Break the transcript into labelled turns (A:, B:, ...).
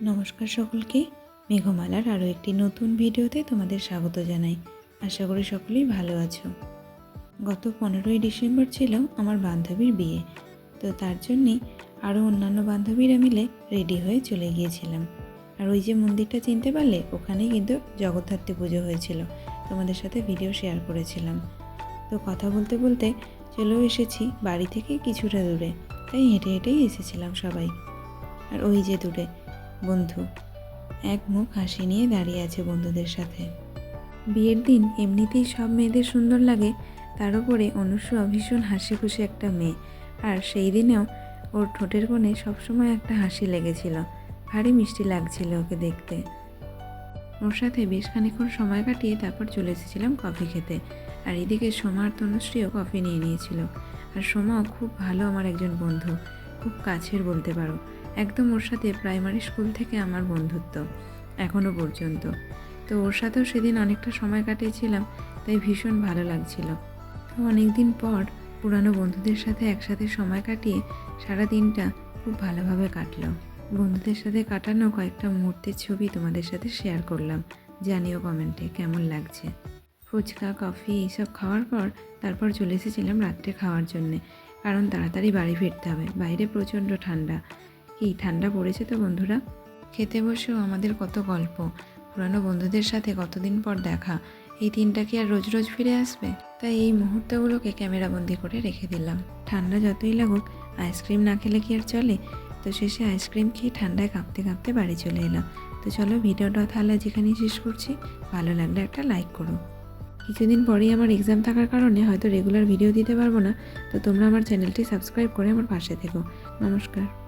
A: নমস্কার সকলকে। মেঘমালার আরও একটি নতুন ভিডিওতে তোমাদের স্বাগত জানাই। আশা করি সকলেই ভালো আছো। গত পনেরোই ডিসেম্বর ছিল আমার বান্ধবীর বিয়ে। তো তার জন্যে আরও অন্যান্য বান্ধবীরা মিলে রেডি হয়ে চলে গিয়েছিলাম। আর ওই যে মন্দিরটা চিনতে পারলে, ওখানেই কিন্তু জগদ্ধাত্রী পুজো হয়েছিল। তোমাদের সাথে ভিডিও শেয়ার করেছিলাম। তো কথা বলতে বলতে চলেও এসেছি বাড়ি থেকে কিছুটা দূরে। তাই হেঁটে হেঁটেই এসেছিলাম সবাই। আর ওই যে দূরে বন্ধু। এক মুখ হাসি নিয়ে দাঁড়িয়ে আছে বন্ধুদের সাথে। বিয়ের দিন এমনিতেই সব মেয়েদের সুন্দর লাগে, তার উপরে অনুসুয়া ভীষণ হাসি খুশি একটা মেয়ে। আর সেই দিনেও ওর ঠোঁটের কোণে সবসময় একটা হাসি লেগেছিল। ভারী মিষ্টি লাগছিল ওকে দেখতে। ওর সাথে বেশ খানিক্ষণ সময় কাটিয়ে তারপর চলে এসেছিলাম কফি খেতে। আর এদিকে সোমা আর তনুশ্রীও কফি নিয়ে নিয়েছিল। আর সোমাও খুব ভালো আমার একজন বন্ধু। খুব কাছের বলতে পারো। একদম ওর সাথে প্রাইমারি স্কুল থেকে আমার বন্ধুত্ব এখনও পর্যন্ত। তো ওর সাথেও সেদিন অনেকটা সময় কাটিয়েছিলাম, তাই ভীষণ ভালো লাগছিল। তো অনেক দিন পর পুরানো বন্ধুদের সাথে একসাথে সময় কাটিয়ে সারা দিনটা খুব ভালোভাবে কাটলো। বন্ধুদের সাথে কাটানো কয়েকটা মুহূর্তের ছবি তোমাদের সাথে শেয়ার করলাম। জানিও কমেন্টে কেমন লাগছে। ফুচকা, কফি এইসব খাওয়ার পর তারপর চলে এসেছিলাম রাত্রে খাওয়ার জন্যে, কারণ তাড়াতাড়ি বাড়ি ফিরতে হবে। বাইরে প্রচণ্ড ঠান্ডা। কি ঠান্ডা পড়েছে তো বন্ধুরা। খেতে বসেও আমাদের কত গল্প। পুরানো বন্ধুদের সাথে কতদিন পর দেখা। এই দিনটা কি আর রোজ রোজ ফিরে আসবে? তাই এই মুহূর্তগুলোকে ক্যামেরাবন্দি করে রেখে দিলাম। ঠান্ডা যতই লাগুক, আইসক্রিম না খেলে কি আর চলে? তো শেষে আইসক্রিম খেয়ে ঠান্ডায় কাঁপতে কাঁপতে বাড়ি চলে এলাম। তো চলো ভিডিওটা তাহলে যেখানেই শেষ করছি, ভালো লাগলে একটা লাইক করো। কিছুদিন পরেই আমার এক্সাম থাকার কারণে হয়তো রেগুলার ভিডিও দিতে পারব না। তো তোমরা আমার চ্যানেলটি সাবস্ক্রাইব করে আমার পাশে থেকো। নমস্কার।